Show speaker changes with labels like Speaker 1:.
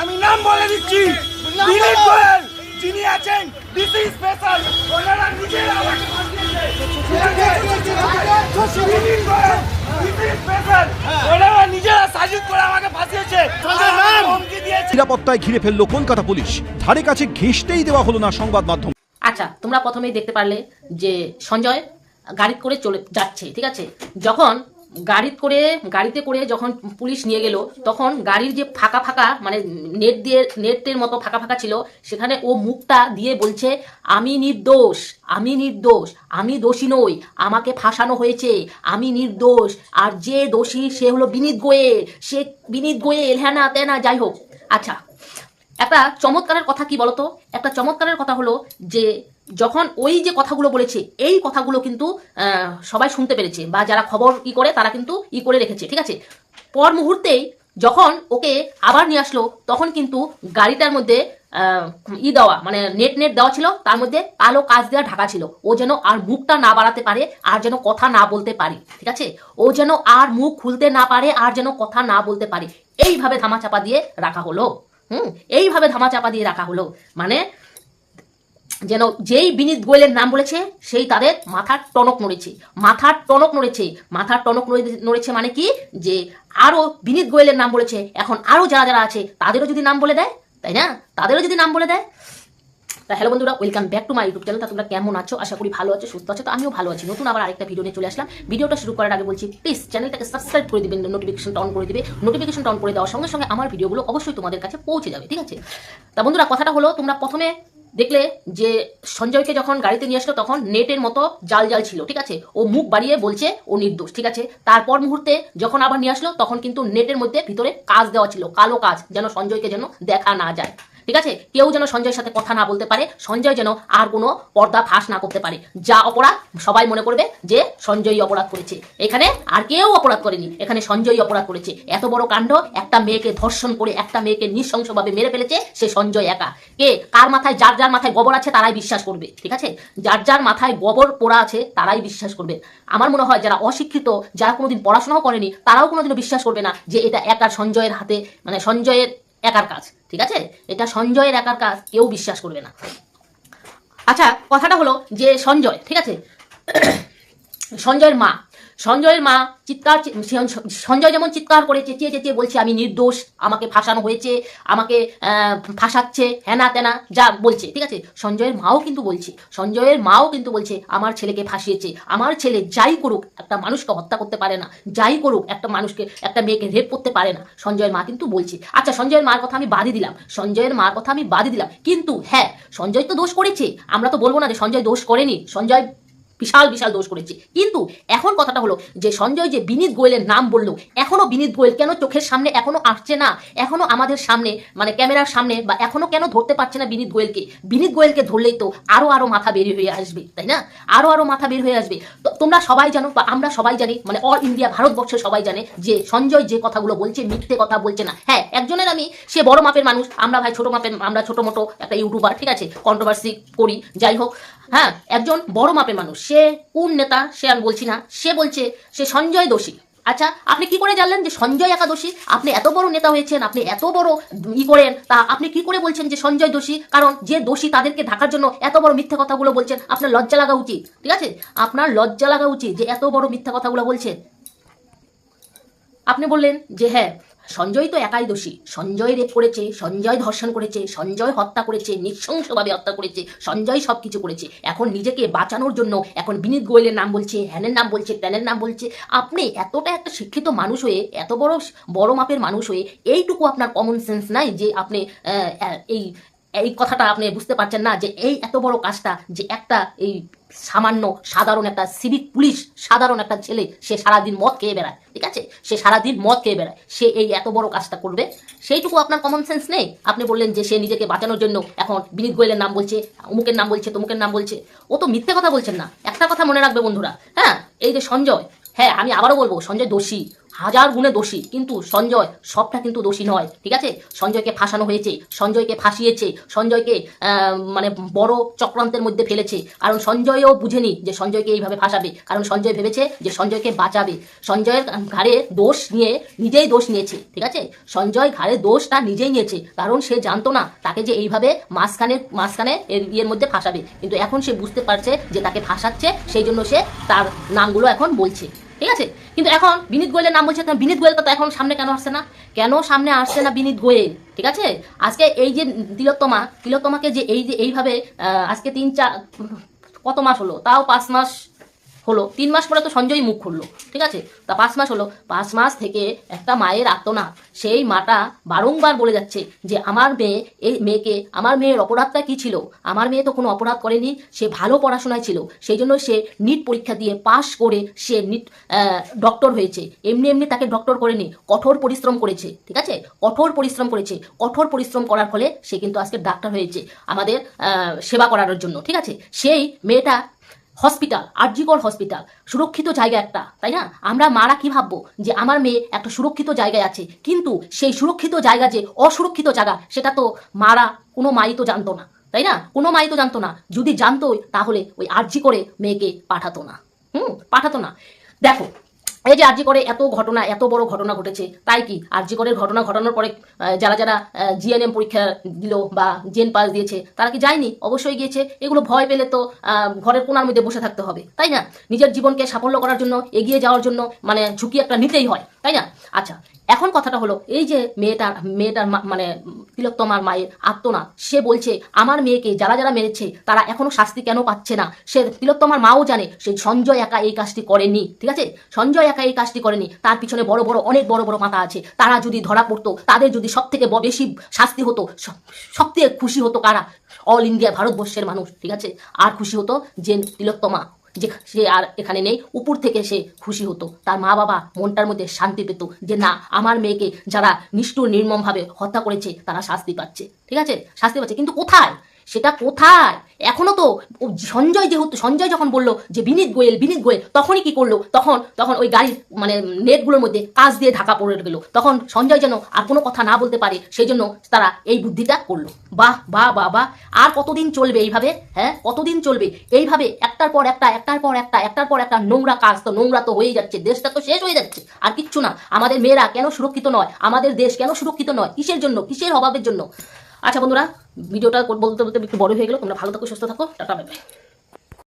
Speaker 1: আমি নাম বলে দিচ্ছি। দিলীপ গোয়েল যিনি আছেন ডিসি স্পেশাল ওনারা নিজেরা আমাকে ফাঁসিয়েছে দিলীপ গোয়েল
Speaker 2: নিরাপত্তায় ঘিরে ফেলল কলকাতা পুলিশ। ধারে কাছে ঘেঁষতেই দেওয়া হলো না সংবাদ মাধ্যম।
Speaker 3: আচ্ছা তোমরা প্রথমেই দেখতে পারলে যে সঞ্জয় গাড়ি করে চলে যাচ্ছে ঠিক আছে? যখন গাড়ি করে, গাড়িতে করে যখন পুলিশ নিয়ে গেল, তখন গাড়ির যে ফাঁকা ফাঁকা মানে নেট দিয়ে, নেটের মতো ফাঁকা ফাঁকা ছিল, সেখানে ও মুখটা দিয়ে বলছে, আমি নির্দোষ আমি নির্দোষ, আমি দোষী নই, আমাকে ফাঁসানো হয়েছে, আমি নির্দোষ, আর যে দোষী সে হলো বিনীত গোয়েল, সে বিনীত গোয়েল হ্যাঁ না তেনা যাই হোক। আচ্ছা একটা চমৎকারের কথা কি বলতো? একটা চমৎকারের কথা হলো যে যখন ওই যে কথাগুলো বলেছে, এই কথাগুলো কিন্তু সবাই শুনতে পেরেছে বা যারা খবর ই করে তারা কিন্তু ই করে রেখেছে, ঠিক আছে? পর মুহূর্তেই যখন ওকে আবার নিয়ে আসলো, তখন কিন্তু গাড়িটার মধ্যে ই দেওয়া মানে নেট নেট দেওয়া ছিল, তার মধ্যে কালো কাজ দেওয়া ঢাকা ছিল। ও যেন আর মুখটা না বাড়াতে পারে, আর যেন কথা না বলতে পারে, ঠিক আছে? ও যেন আর মুখ খুলতে না পারে, আর যেন কথা না বলতে পারে। এইভাবে ধামাচাপা দিয়ে রাখা হলো। হুম? এইভাবে ধামাচাপা দিয়ে রাখা হলো। মানে যেন যেই বিনীত গোয়েলের নাম বলেছে, সেই তাদের মাথার টনক নড়েছে। মাথার টনক নড়েছে। মাথার টনক নড়ে- নড়েছে মানে কি? যে আরও বিনীত গোয়েলের নাম বলেছে। এখন আরও যারা যারা আছে, তাদেরও যদি নাম বলে দেয়, তাই না? তাদেরও যদি নাম বলে দেয়। তা হ্যালো বন্ধুরা welcome back to my YouTube channel তা তোমরা কেমন আছো? আশা করি ভালো আছো, সুস্থ আছো। তো আমিও ভালো আছি। নতুন আবার আরেকটা ভিডিও নিয়ে চলে আসলাম। ভিডিওটা শুরু করার আগে বলছি প্লিজ চ্যানেলটাকে সাবস্ক্রাইব করে দিবেন নোটিফিকেশন অন করে দিবে। নোটিফিকেশন অন করে দেওয়ার সঙ্গে সঙ্গে আমার ভিডিওগুলো অবশ্যই তোমাদের কাছে পৌঁছে যাবে, ঠিক আছে? তা বন্ধুরা, কথাটা হলো, তোমরা প্রথমে দেখলে যে সঞ্জয়কে যখন গাড়িতে নিয়ে আসলো, তখন নেটের মতো জাল জাল ছিল, ঠিক আছে? ও মুখ বাড়িয়ে বলছে, ও নির্দোষ ঠিক আছে? তারপর মুহূর্তে যখন আবার নিয়ে আসলো, তখন কিন্তু নেটের মধ্যে ভিতরে কাজ দেওয়া ছিল, কালো কাজ, যেন সঞ্জয়কে যেন দেখা না যায়। ঠিক আছে? কেউ যেন সঞ্জয়ের সাথে কথা না বলতে পারে, সঞ্জয় যেন আর কোনো পর্দা ফাঁস না করতে পারে। যা অপরাধ, সবাই মনে করবে যে সঞ্জয়ই অপরাধ করেছে। এখানে আর কেউ অপরাধ করেনি। এখানে সঞ্জয়ই অপরাধ করেছে। এত বড় কাণ্ড, একটা মেয়েকে ধর্ষণ করে একটা মেয়েকে নৃশংসভাবে মেরে ফেলেছে, সে সঞ্জয় একা। কে? কার মাথায়, যার যার মাথায় গোবর আছে তারাই বিশ্বাস করবে, ঠিক আছে? যার যার মাথায় গোবর পোড়া আছে তারাই বিশ্বাস করবে। আমার মনে হয় যারা অশিক্ষিত, যারা কোনোদিন পড়াশোনাও করেনি, তারাও কোনোদিনও বিশ্বাস করবে না যে এটা একার সঞ্জয়ের হাতে মানে সঞ্জয়ের একার কাজ, ঠিক আছে? এটা সঞ্জয়ের একার কাজ, কেউ বিশ্বাস করবে না। আচ্ছা কথাটা হলো যে সঞ্জয়, ঠিক আছে? সঞ্জয়ের মা সঞ্জয়ের মা চিৎকার সঞ্জয় যেমন চিৎকার করে চেঁচিয়ে চেঁচিয়ে বলছে, আমি নির্দোষ, আমাকে ফাঁসানো হয়েছে, আমাকে ফাঁসাচ্ছে, হেনা তেনা, যা বলছে। ঠিক আছে? সঞ্জয়ের মাও কিন্তু বলছে, সঞ্জয়ের মাও কিন্তু বলছে, আমার ছেলেকে ফাঁসিয়েছে, আমার ছেলে যাই করুক, একটা মানুষকে হত্যা করতে পারে না, যাই করুক, একটা মানুষকে, একটা মেয়েকে রেপ করতে পারে না। সঞ্জয়ের মা কিন্তু বলছে আচ্ছা সঞ্জয়ের মার কথা আমি বাদই দিলাম, সঞ্জয়ের মার কথা আমি বাদই দিলাম। কিন্তু হ্যাঁ সঞ্জয় তো দোষ করেছে, আমরা তো বলব না যে সঞ্জয় দোষ করেনি, সঞ্জয় বিশাল বিশাল দোষ করেছি। কিন্তু এখন কথাটা হলো যে সঞ্জয় যে বিনীত গোয়েলের নাম বলল, এখনও বিনীত গোয়েল কেন চোখের সামনে এখনও আসছে না? এখনও আমাদের সামনে মানে ক্যামেরার সামনে, বা এখনও কেন ধরতে পারছে না বিনীত গোয়েলকে? বিনীত গোয়েলকে ধরলেই তো আরও আরও মাথা বের হয়ে আসবে, তাই না? আরও আরও মাথা বের হয়ে আসবে। তো তোমরা সবাই জানো, বা আমরা সবাই জানি মানে অল ইন্ডিয়া, ভারতবর্ষে সবাই জানে যে সঞ্জয় যে কথাগুলো বলছে, মিথ্যে কথা বলছে না। হ্যাঁ একজনের আমি, সে বড় মাপের মানুষ, আমরা ভাই ছোট মাপের, আমরা ছোট মোটো একটা ইউটিউবার, ঠিক আছে? কন্ট্রোভার্সি করি, যাই হোক। হ্যাঁ একজন বড় মাপের মানুষ। সে কোন নেতা সে আমি বলছি না, সে বলছে সে সঞ্জয় দোষী। আচ্ছা আপনি কি করে জানলেন যে সঞ্জয় একা দোষী আপনি এত বড় নেতা হয়েছেন, আপনি এত বড় ই করেন, তা আপনি কি করে বলছেন যে সঞ্জয় দোষী? কারণ যে দোষী তাদেরকে ঢাকার জন্য এত বড় মিথ্যা কথাগুলো বলছেন, আপনার লজ্জা লাগা উচিত, ঠিক আছে? আপনার লজ্জা লাগা উচিত যে এত বড় মিথ্যা কথাগুলো বলছেন। আপনি বললেন যে হ্যাঁ সঞ্জয় তো একাই দোষী। সঞ্জয় রেপ করেছে, সঞ্জয় ধর্ষণ করেছে, সঞ্জয় হত্যা করেছে, নৃশংসভাবে হত্যা করেছে, সঞ্জয় সব কিছু করেছে। এখন নিজেকে বাঁচানোর জন্য এখন বিনীত গোয়েলের নাম বলছে হ্যানের নাম বলছে ট্যানের নাম বলছে। আপনি এতটা একটা শিক্ষিত মানুষ হয়ে, এত বড় বড় মাপের মানুষ হয়ে, এইটুকু আপনার কমন সেন্স নাই যে আপনি এই এই কথাটা আপনি বুঝতে পারছেন না যে এই এত বড় কাজটা যে একটা এই সামান্য সাধারণ একটা সিভিক পুলিশ, সাধারণ একটা ছেলে, সে সারাদিন মদ খেয়ে বেড়ায়, ঠিক আছে? সে সারাদিন মদ খেয়ে বেড়ায়, সে এই এত বড় কাজটা করবে, সেইটুকু আপনার কমন সেন্স নেই? আপনি বললেন যে সে নিজেকে বাঁচানোর জন্য এখন বিনীত গোয়েলের নাম বলছে, অমুকের নাম বলছে, তমুকের নাম বলছে। ও তো মিথ্যে কথা বলছেন না। একটা কথা মনে রাখবে বন্ধুরা হ্যাঁ? এই যে সঞ্জয় হ্যাঁ আমি আবারও বলব, সঞ্জয় দোষী। হাজার গুণে দোষী, কিন্তু সঞ্জয় সবটা কিন্তু দোষী নয়, ঠিক আছে? সঞ্জয়কে ফাঁসানো হয়েছে, সঞ্জয়কে ফাঁসিয়েছে, সঞ্জয়কে মানে বড় চক্রান্তের মধ্যে ফেলেছে। কারণ সঞ্জয়ও বুঝেনি যে সঞ্জয়কে এইভাবে ফাঁসাবে। কারণ সঞ্জয় ভেবেছে যে সঞ্জয়কে বাঁচাবে। সঞ্জয়ের ঘাড়ে দোষ নিয়ে, নিজেই দোষ নিয়েছে, ঠিক আছে? সঞ্জয় ঘাড়ে দোষটা নিজেই নিয়েছে, কারণ সে জানতো না তাকে যে এইভাবে মাঝখানে মাঝখানে ইয়ের মধ্যে ফাঁসাবে। কিন্তু এখন সে বুঝতে পারছে যে তাকে ফাঁসাচ্ছে, সেই জন্য সে তার নামগুলো এখন বলছে। ঠিক আছে? কিন্তু এখন বিনীত গোয়েলের নাম বলছে, বিনীত গোয়েল তো এখন সামনে কেন আসছে না? কেন সামনে আসছে না বিনীত গোয়েল? ঠিক আছে? আজকে এই যে তিলোত্তমা, তিলোত্তমাকে যে এই যে এইভাবে আজকে তিন চার, কত মাস হলো? তাও পাঁচ মাস হলো। তিন মাস পরে তো সঞ্জয় মুখ খুললো, ঠিক আছে? তা পাঁচ মাস হলো। পাঁচ মাস থেকে একটা মায়ের আত্মনাদ সেই মাটা বারংবার বলে যাচ্ছে যে, আমার মেয়ে, এই মেয়েকে, আমার মেয়ের অপরাধটা কি ছিল? আমার মেয়ে তো কোনো অপরাধ করেনি, সে ভালো পড়াশোনায় ছিল। সেই জন্য সে নিট পরীক্ষা দিয়ে পাশ করে সে নিট ডক্টর হয়েছে। এমনি এমনি তাকে ডক্টর করেনি। কঠোর পরিশ্রম করেছে, ঠিক আছে? কঠোর পরিশ্রম করেছে। কঠোর পরিশ্রম করার ফলে সে কিন্তু আজকে ডাক্তার হয়েছে আমাদের সেবা করানোর জন্য, ঠিক আছে? সেই মেয়েটা হসপিটাল, আরজিকর হসপিটাল, সুরক্ষিত জায়গা একটা, তাই না? আমরা মারা কি ভাববো যে আমার মেয়ে একটা সুরক্ষিত জায়গায় আছে? কিন্তু সেই সুরক্ষিত জায়গা যে অসুরক্ষিত জায়গা, সেটা তো মারা কোনো মাই তো জানতো না, তাই না? কোনো মাই তো জানতো না। যদি জানতোই, তাহলে ওই আর্জি করে মেয়েকে পাঠাতো না। হুম, পাঠাতো না। দেখো এই যে আরজি করে এত ঘটনা, এত বড় ঘটনা ঘটেছে, তাই কি? আরজি করে ঘটনা ঘটানোর পরে যারা যারা জিএনএম পরীক্ষা দিল বা জেন পাস দিয়েছে, তারা কি যায়নি? অবশ্যই গিয়েছে। এগুলো ভয় পেলে তো ঘরের কোনার মধ্যে বসে থাকতে হবে, তাই না? নিজের জীবনকে সাফল্য করার জন্য, এগিয়ে যাওয়ার জন্য মানে ঝুঁকি একটা নিতেই হয়, তাই না? আচ্ছা এখন কথাটা হলো, এই যে মেয়েটার মেয়েটার মানে তিলোত্তমার মায়ের আত্মনা সে বলছে, আমার মেয়েকে যারা যারা মেরেছে, তারা এখনও শাস্তি কেন পাচ্ছে না? সে তিলোত্তমার মাও জানে, সে সঞ্জয় একা এই কাজটি করেনি, ঠিক আছে? সঞ্জয় একা এই কাজটি করেনি, তার পিছনে বড় বড়, অনেক বড় বড় মাথা আছে, তারা যদি ধরা পড়তো, তাদের যদি সব থেকে বেশি শাস্তি হতো সব থেকে খুশি হতো কারা? অল ইন্ডিয়া ভারতবর্ষের মানুষ, ঠিক আছে? আর খুশি হতো যে তিলোত্তমা যে সে আর এখানে নেই। উপর থেকে সে খুশি হতো। তার মা বাবা মনটার মধ্যে শান্তি পেত যে, না, আমার মেয়েকে যারা নিষ্ঠুর, নির্মমভাবে হত্যা করেছে, তারা শাস্তি পাচ্ছে। ঠিক আছে? শাস্তি পাচ্ছে। কিন্তু কোথায়? সেটা কোথায়? এখনও তো সঞ্জয় যেহেতু, সঞ্জয় যখন বলল যে বিনীত গোয়েল বিনীত গোয়েল, তখনই কি করল? তখন তখন ওই গাড়ির মানে নেটগুলোর মধ্যে কাজ দিয়ে ঢাকা পড়ে গেল। তখন সঞ্জয় যেন আর কোনো কথা না বলতে পারে সেই জন্য তারা এই বুদ্ধিটা করল। বাহ বাহ বাহ বাহ। আর কতদিন চলবে এইভাবে? হ্যাঁ কতদিন চলবে? এইভাবে একটার পর একটা, একটার পর একটা, একটার পর একটা নোংরা কাজ তো, নোংরা তো হয়েই যাচ্ছে, দেশটা তো শেষ হয়ে যাচ্ছে। আর কিচ্ছু না, আমাদের মেয়েরা কেন সুরক্ষিত নয়? আমাদের দেশ কেন সুরক্ষিত নয়? কিসের জন্য? কিসের অভাবের জন্য? আচ্ছা বন্ধুরা, ভিডিওটা বলতে বলতে একটু বড় হয়ে গেল, তোমরা ভালো থাকো, সুস্থ থাকো, টাটা বাই